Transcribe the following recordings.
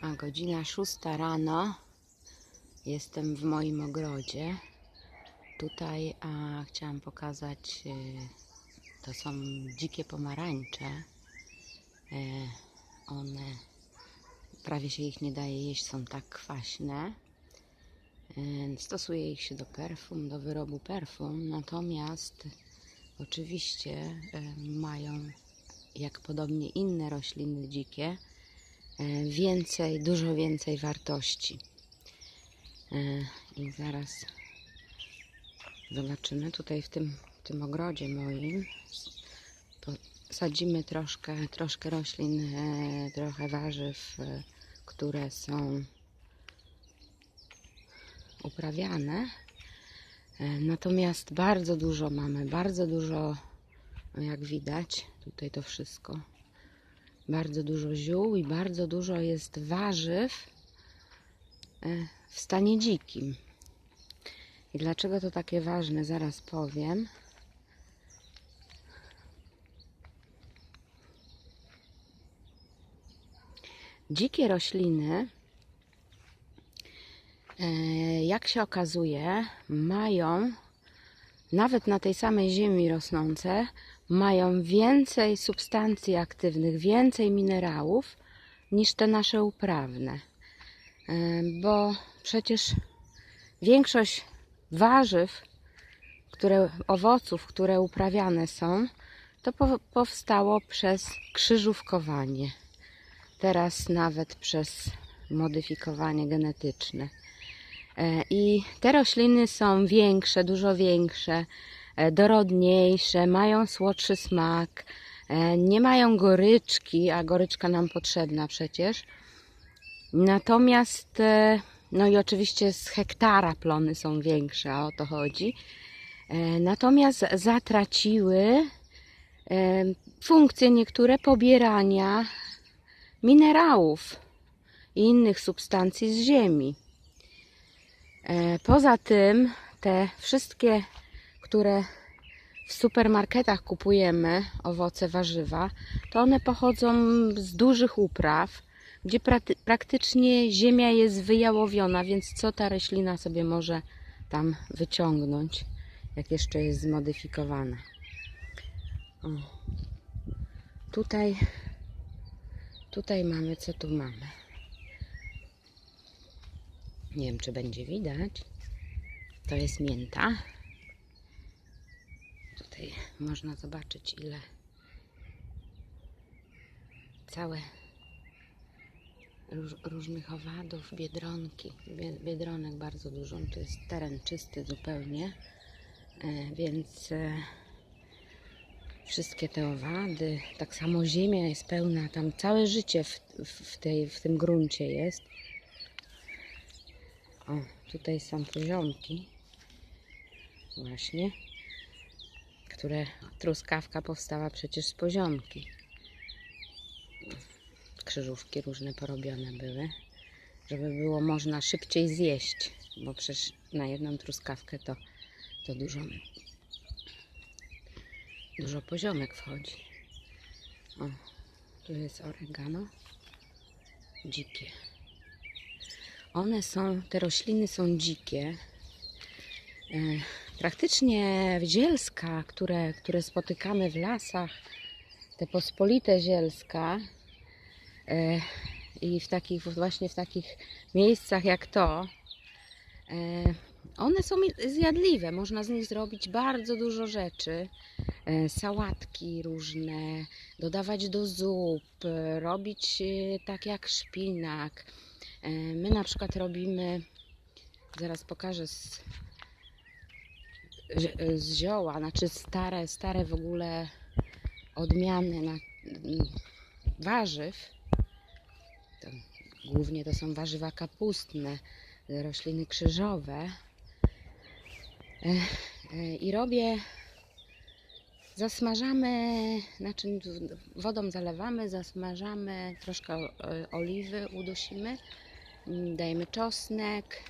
A godzina szósta rano. Jestem w moim ogrodzie. Tutaj a, chciałam pokazać, y, to są dzikie pomarańcze. E, one prawie się ich nie daje jeść, są tak kwaśne. E, Stosuje ich się do perfum, do wyrobu perfum, natomiast oczywiście e, mają, jak podobnie inne rośliny dzikie, więcej, dużo więcej wartości. E, I zaraz zobaczymy tutaj w tym, w tym ogrodzie moim. Sadzimy troszkę, troszkę roślin, e, trochę warzyw, e, które są uprawiane. E, Natomiast bardzo dużo mamy, bardzo dużo, jak widać, tutaj to wszystko, bardzo dużo ziół i bardzo dużo jest warzyw e, w stanie dzikim. I dlaczego to takie ważne, zaraz powiem. Dzikie rośliny, e, jak się okazuje, mają, nawet na tej samej ziemi rosnące, mają więcej substancji aktywnych, więcej minerałów niż te nasze uprawne. E, Bo przecież większość warzyw, które, owoców, które uprawiane są, to po, powstało przez krzyżówkowanie. Teraz nawet przez modyfikowanie genetyczne. E, I te rośliny są większe, dużo większe, e, dorodniejsze, mają słodszy smak, e, nie mają goryczki, a goryczka nam potrzebna przecież. Natomiast, no i oczywiście z hektara plony są większe, a o to chodzi. Natomiast zatraciły funkcje niektóre pobierania minerałów i innych substancji z ziemi. E, Poza tym te wszystkie, które w supermarketach kupujemy, owoce, warzywa, to one pochodzą z dużych upraw, gdzie praktycznie ziemia jest wyjałowiona, więc co ta roślina sobie może tam wyciągnąć, jak jeszcze jest zmodyfikowana. O. Tutaj Tutaj mamy, co tu mamy? Nie wiem, czy będzie widać. To jest mięta. Tutaj można zobaczyć, ile całe róż, różnych owadów, biedronki, bie- biedronek bardzo dużo. To jest teren czysty zupełnie, e, więc e, wszystkie te owady, tak samo ziemia jest pełna, tam całe życie w, w, tej, w tym gruncie jest. O, tutaj są poziomki, właśnie, które truskawka powstała przecież z poziomki. Krzyżówki różne porobione były, żeby było można szybciej zjeść, bo przecież na jedną truskawkę to, to dużo Dużo poziomek wchodzi. O, tu jest oregano. Dzikie. One są, te rośliny są dzikie. E, praktycznie zielska, które, które spotykamy w lasach, te pospolite zielska e, i w takich, właśnie w takich miejscach jak to, e, one są zjadliwe. Można z nich zrobić bardzo dużo rzeczy sałatki różne, dodawać do zup, robić tak jak szpinak. E, My na przykład robimy, zaraz pokażę z, zi- z zioła, znaczy stare, stare w ogóle odmiany na, m, warzyw. To, głównie to są warzywa kapustne, rośliny krzyżowe. E, e, I robię Zasmażamy, znaczy wodą zalewamy, zasmażamy, troszkę e, oliwy udusimy, mm, Mm, dajemy czosnek,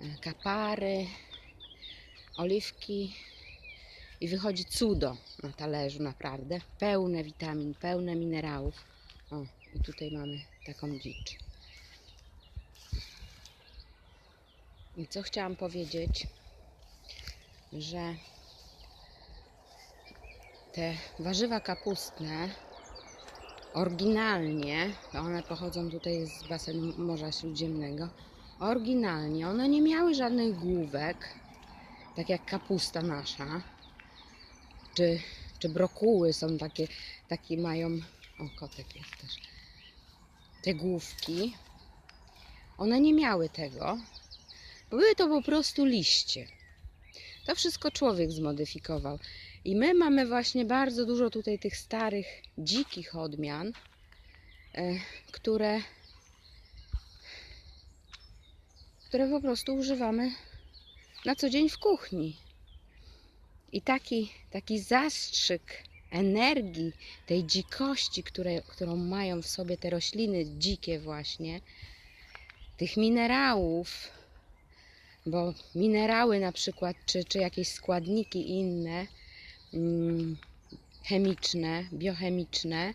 e, kapary, oliwki i wychodzi cudo na talerzu naprawdę, pełne witamin, pełne minerałów. O, i tutaj mamy taką dzicz. I co chciałam powiedzieć, że te warzywa kapustne oryginalnie, one pochodzą tutaj z basenu Morza Śródziemnego, oryginalnie one nie miały żadnych główek, tak jak kapusta nasza, czy, czy brokuły są takie, takie mają, o kotek jest też, te główki, one nie miały tego, były to po prostu liście. To wszystko człowiek zmodyfikował. I my mamy właśnie bardzo dużo tutaj tych starych, dzikich odmian, e, które, które po prostu używamy na co dzień w kuchni. I taki, taki zastrzyk energii, tej dzikości, które, którą mają w sobie te rośliny dzikie właśnie, tych minerałów, bo minerały na przykład, czy, czy jakieś składniki inne, mm, chemiczne, biochemiczne,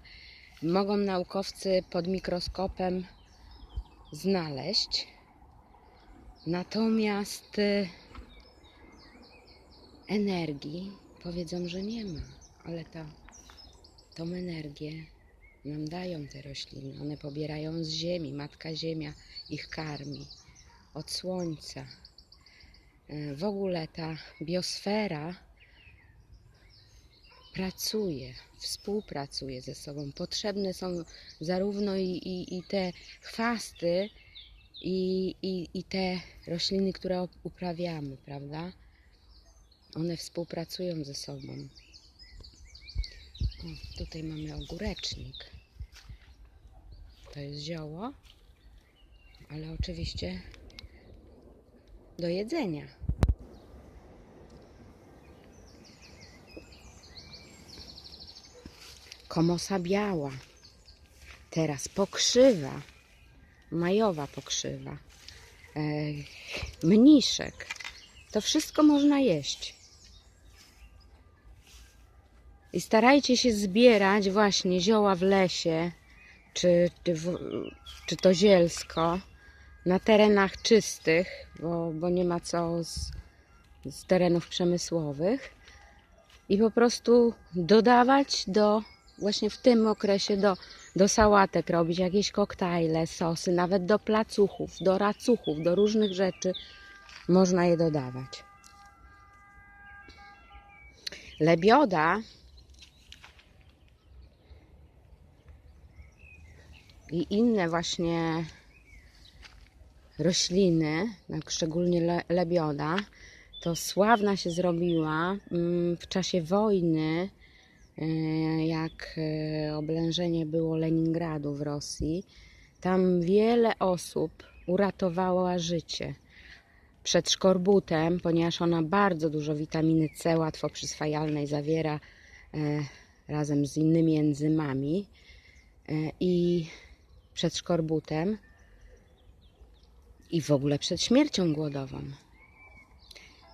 mogą naukowcy pod mikroskopem znaleźć. Natomiast y, energii powiedzą, że nie ma, ale ta, tą energię nam dają te rośliny. One pobierają z ziemi, matka ziemia ich karmi, od słońca. W ogóle ta biosfera pracuje, współpracuje ze sobą. Potrzebne są zarówno i, i, i te chwasty, i, i, i te rośliny, które uprawiamy, prawda? One współpracują ze sobą. O, tutaj mamy ogórecznik. To jest zioło, ale oczywiście do jedzenia. Komosa biała. Teraz pokrzywa. Majowa pokrzywa. E, mniszek. To wszystko można jeść. I starajcie się zbierać właśnie zioła w lesie, czy, czy, czy to zielsko, na terenach czystych, bo, bo nie ma co z, z terenów przemysłowych. I po prostu dodawać do, właśnie w tym okresie do, do sałatek robić jakieś koktajle, sosy, nawet do placuchów, do racuchów, do różnych rzeczy można je dodawać. Lebioda i inne właśnie rośliny, tak szczególnie le, lebioda, to sławna się zrobiła mm, w czasie wojny, e, jak e, oblężenie było Leningradu w Rosji. Tam wiele osób uratowała życie przed szkorbutem, ponieważ ona bardzo dużo witaminy C łatwo przyswajalnej zawiera e, razem z innymi enzymami i przed szkorbutem i w ogóle przed śmiercią głodową.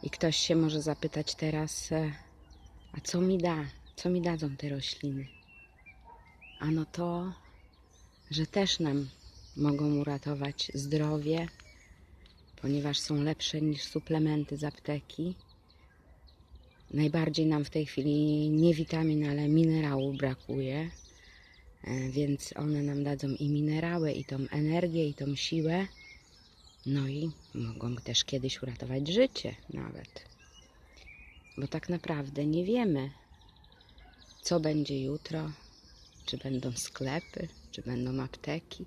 I ktoś się może zapytać teraz, e, a co mi da? Co mi dadzą te rośliny? Ano to, że też nam mogą uratować zdrowie, ponieważ są lepsze niż suplementy z apteki. Najbardziej nam w tej chwili nie witamin, ale minerałów brakuje, e, więc one nam dadzą i minerały, i tą energię, i tą siłę. No i mogą też kiedyś uratować życie nawet. Bo tak naprawdę nie wiemy, co będzie jutro, czy będą sklepy, czy będą apteki.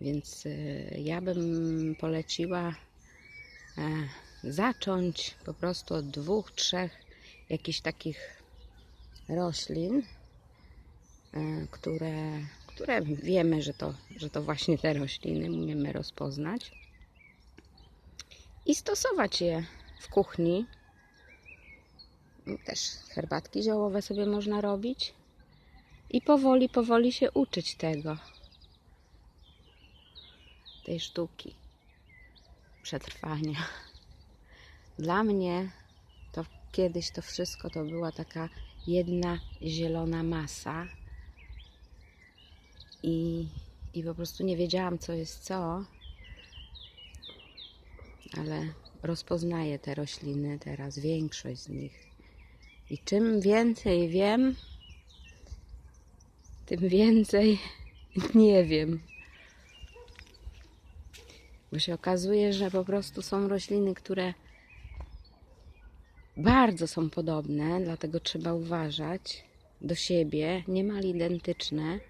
Więc y, ja bym poleciła e, zacząć po prostu od dwóch, trzech jakichś takich roślin, e, które, które wiemy, że to, że to właśnie te rośliny umiemy rozpoznać i stosować je w kuchni. Też herbatki ziołowe sobie można robić i powoli, powoli się uczyć tego, tej sztuki przetrwania. Dla mnie to kiedyś to wszystko to była taka jedna zielona masa i, i po prostu nie wiedziałam, co jest co. ale rozpoznaję te rośliny teraz, większość z nich. I czym więcej wiem, tym więcej nie wiem. Bo się okazuje, że po prostu są rośliny, które bardzo są podobne, dlatego trzeba uważać do siebie, niemal identyczne,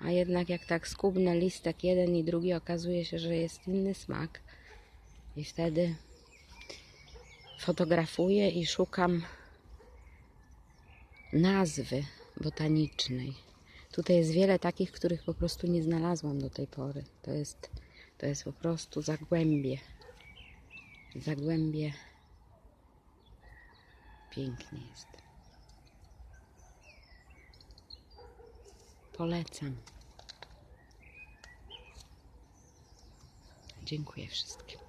a jednak jak tak skubnę listek jeden i drugi, okazuje się, że jest inny smak. I wtedy fotografuję i szukam nazwy botanicznej. Tutaj jest wiele takich, których po prostu nie znalazłam do tej pory. To jest, to jest po prostu zagłębie. Zagłębie pięknie jest. Polecam. Dziękuję wszystkim.